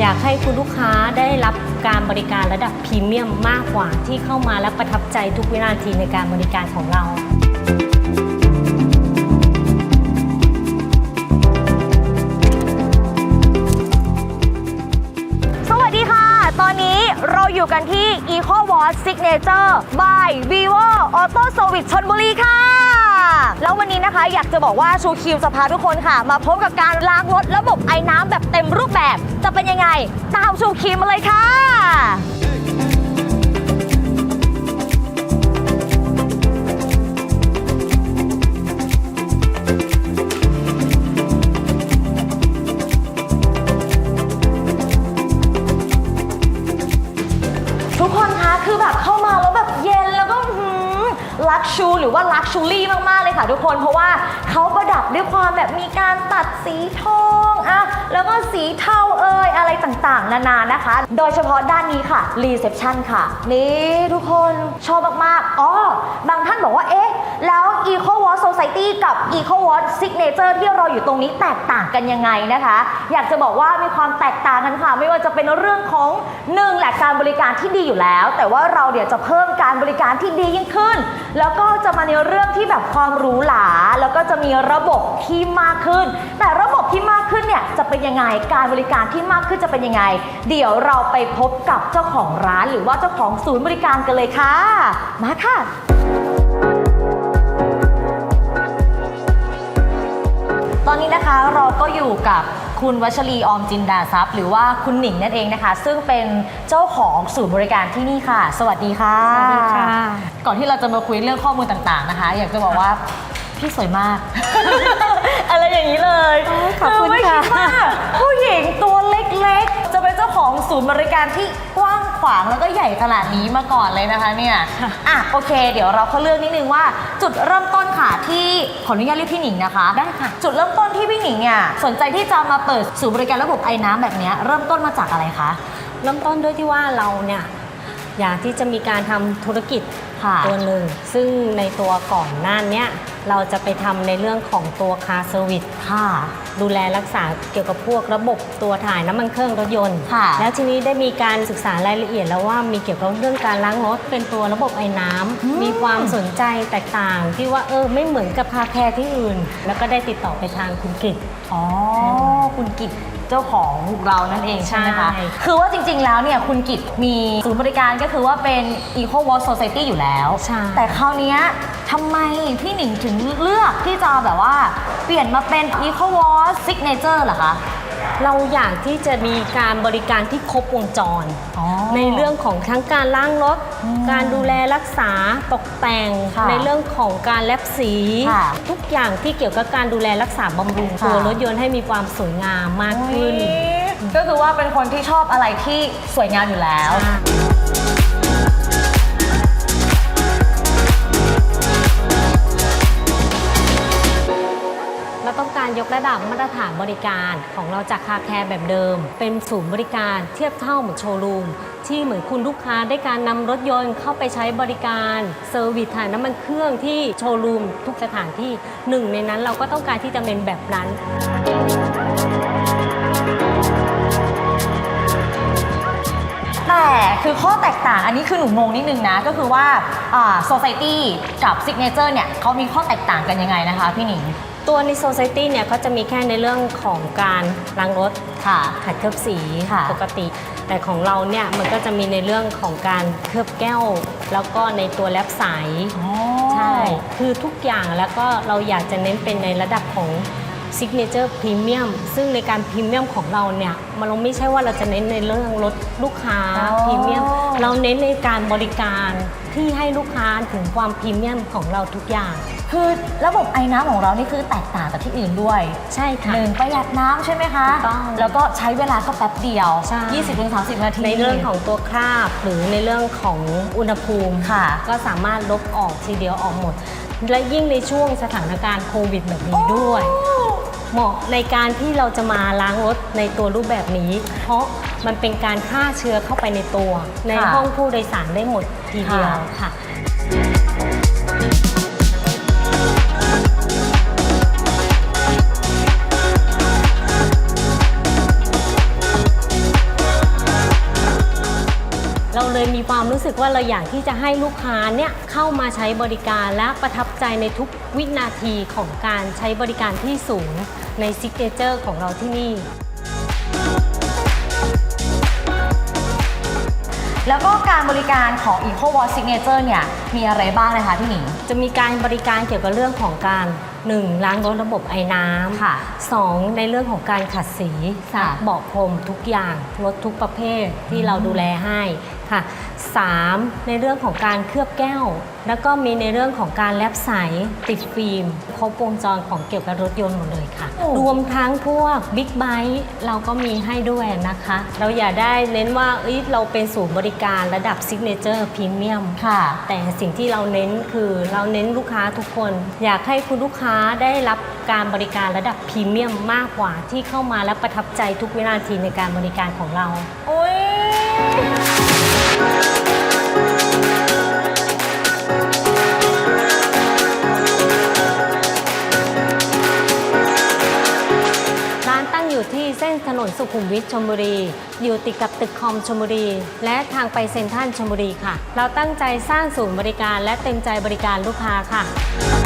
อยากให้คุณลูกค้าได้รับการบริการระดับพรีเมียมมากกว่าที่เข้ามาและประทับใจทุกวินาทีในการบริการของเรา อสซิกเนเจอร์บายวีโวออโต้โซวิสชนบุรีค่ะ แล้ววันนี้นะคะอยากจะบอกว่าชูคิวจะพาทุกคนค่ะ มาพบกับการล้างรถระบบไอ้น้ำแบบเต็มรูปแบบ จะเป็นยังไง ตามชูคิวมาเลยค่ะ กชูหรือว่าลักชูรี่มากๆเลยค่ะทุกคน เพราะว่าเขาประดับด้วยความแบบมีการตัดสีทองอะแล้วก็สีเทาเอยอะไรต่างๆ นานานะคะ โดยเฉพาะด้านนี้ค่ะรีเซพชันค่ะ นี่ทุกคนชอบมากๆอ๋อบางท่านบอกว่าเอ๊ะแล้ว Eco Watch Society กับ Eco Watch Signature ที่เราอยู่ตรงนี้แตกต่างกันยังไงนะคะ อยากจะบอกว่ามีความแตกต่างกันค่ะ ไม่ว่าจะเป็นเรื่องของหนึ่งแหละการบริการที่ดีอยู่แล้ว แต่ว่าเราเดี๋ยวจะเพิ่มการบริการที่ดียิ่งขึ้น แล้วก็จะมาในเรื่องที่แบบความหรูหรา แล้วก็จะมีระบบที่มากขึ้น แต่ระบบที่มากขึ้นเนี่ยจะเป็นยังไง การบริการที่มากขึ้นจะเป็นยังไง เดี๋ยวเราไปพบกับเจ้าของร้านหรือว่าเจ้าของศูนย์บริการกันเลยค่ะ มาค่ะตอนนี้นะคะเราก็อยู่กับ คุณวัชรีออมจินดาทรัพย์ หรือว่าคุณหนิงนั่นเองนะคะ ซึ่งเป็นเจ้าของศูนย์บริการที่นี่ค่ะ สวัสดีค่ะสวัสดีค่ะ ก่อนที่เราจะมาคุยเรื่องข้อมูลต่างๆนะคะ อยากจะบอกว่าพี่สวยมาก อะไรอย่างนี้เลยขอบคุณไม่ค่ะดว่าผู้หญิงตัวเล็กๆ จะเป็นเจ้าของศูนย์บริการที่กว้าง ขวางแล้วก็ใหญ่ขนาดนี้มาก่อนเลยนะคะเนี่ยอะโอเค เดี๋ยวเราเข้าเรื่องนิดนึงว่า จุดเริ่มต้นค่ะที่ขออนุญาตเรียกพี่หนิงนะคะได้ค่ะ จุดเริ่มต้นที่พี่หนิงเนี่ยสนใจที่จะมาเปิดศูนย์บริการระบบไอ้น้ำแบบเนี้ยเริ่มต้นมาจากอะไรคะเริ่มต้นด้วยที่ว่าเราเนี่ยอยากที่จะมีการทำธุรกิจ ค่ะ ตัวหนึ่งซึ่งในตัวก่อนหน้าเนี้ยเราจะไปทำในเรื่องของตัวคาร์เซอร์วิสค่ะ ดูแลรักษาเกี่ยวกับพวกระบบตัวถ่ายน้ำมันเครื่องรถยนต์ ค่ะ แล้วทีนี้ได้มีการศึกษารายละเอียดแล้วว่ามีเกี่ยวกับเรื่องการล้างรถเป็นตัวระบบไอ้น้ำอืมมีความสนใจแตกต่างที่ว่าเออไม่เหมือนกับคาแคร์ที่อื่น แล้วก็ได้ติดต่อไปทางคุณกฤษอ๋อคุณกิต เจ้าของเรานั่นเองใช่ไหมคะ ใช่ คือว่าจริงๆแล้วเนี่ยคุณกิตมีศูนย์บริการก็คือว่าเป็น Eco Wash Society อยู่แล้ว ใช่ แต่คราวเนี้ยทำไมพี่หนิงถึงเลือกที่จะแบบว่า เปลี่ยนมาเป็น Eco Wash Signature เหรอคะ เราอยากที่จะมีการบริการที่ครบวงจร อ๋อ ในเรื่องของทั้งการล้างรถ อืมการดูแลรักษาตกแต่ง ค่ะในเรื่องของการแลบสี ค่ะทุกอย่างที่เกี่ยวกับการดูแลรักษาบำรุงค่ะ ตัวรถยนต์ให้มีความสวยงามมากขึ้น ก็คือว่าเป็นคนที่ชอบอะไรที่สวยงามอยู่แล้วเร ยกระดับมาตรฐานบริการของเราจากคาแคร์แบบเดิม เป็นศูนย์บริการเทียบเท่าเหมือนโชว์รูมที่เหมือนคุณลูกค้าได้การนำรถยนต์เข้าไปใช้บริการเซอร์วิสถ่ายน้ำมันเครื่องที่โชว์รูมทุกสถานที่หนึ่งในนั้นเราก็ต้องการที่จะเป็นแบบนั้นแต่คือข้อแตกต่างอันนี้คือหนูงงนิดนึงนะ ก็คือว่าอ่า Society กับ Signature เนี่ยเขามีข้อแตกต่างกันยังไงนะคะพี่หนิง ตัวในโซ c i ตี้เนี่ยเขาจะมีแค่ในเรื่องของการล้างรถค่ะขัดเคลือบสีค่ะ ปกติ แต่ของเราเนี่ยมันก็จะมีในเรื่องของการเคลือบแก้ว แล้วก็ในตัวแลบใสใช่ คือทุกอย่างแล้วก็เราอยากจะเน้นเป็นในระดับของ Signature Premium ซึ่งในการพรีเมียมของเราเนี่ยมันเราไม่ใช่ว่าเราจะเน้นในเรื่องลดลูกค้าอ๋อพรีเมียมเราเน้นในการบริการที่ให้ลูกค้าถึงความพรีเมียมของเราทุกอย่าง คือระบบไอ้น้ำของเรานี่คือแตกต่างจากที่อื่นด้วย ใช่ค่ะหนึ่งประหยัดน้ำใช่ไหมคะถูกต้องแล้วก็ใช้เวลาก็แป๊บเดียวใช่20-30 นาที ในเรื่องของตัวคราบหรือในเรื่องของอุณหภูมิค่ะ ก็สามารถลบออกทีเดียวออกหมด และยิ่งในช่วงสถานการณ์โควิดแบบนี้ด้วยโอ้ เหมาะในการที่เราจะมาล้างรถในตัวรูปแบบนี้ เพราะมันเป็นการฆ่าเชื้อเข้าไปในตัว ในค่ะห้องผู้โดยสารได้หมดทีเดียวค่ะ เลยมีความรู้สึกว่าเราอยากที่จะให้ลูกค้าเนี่ยเข้ามาใช้บริการและประทับใจในทุกวินาทีของการใช้บริการที่ศูนย์ในซิกเนเจอร์ของเราที่นี่ แล้วก็การบริการของ Eco Wash Signature เนี่ยมีอะไรบ้างนะคะพี่หนิง จะมีการบริการเกี่ยวกับเรื่องของการ 1. ล้างรถระบบไอ้น้ำค่ะ 2. ในเรื่องของการขัดสีค่ะ เบาะพรมทุกอย่างรถทุกประเภทที่เราดูแลให้ค่ะ 3. ในเรื่องของการเคลือบแก้ว แล้วก็มีในเรื่องของการแลบใสติดฟิล์ม ครบวงจรของเกี่ยวกับรถยนต์หมดเลยค่ะโอ้รวมทั้งพวกบิ๊กไบค์เราก็มีให้ด้วยนะคะ เราอย่าได้เน้นว่าเอ้ยเราเป็นศูนย์บริการระดับซิกเนเจอร์พรีเมียมค่ะ แต่สิ่งที่เราเน้นคือเราเน้นลูกค้าทุกคน อยากให้คุณลูกค้าได้รับการบริการระดับพรีเมียมมากกว่าที่เข้ามาและประทับใจทุกวินาทีในการบริการของเราโอ้ย สุขุมวิทชมบุรี อยู่ติดกับตึกคอมชมบุรี และทางไปเซ็นทรัลชมบุรีค่ะ เราตั้งใจสร้างศูนย์บริการและเต็มใจบริการลูกค้าค่ะ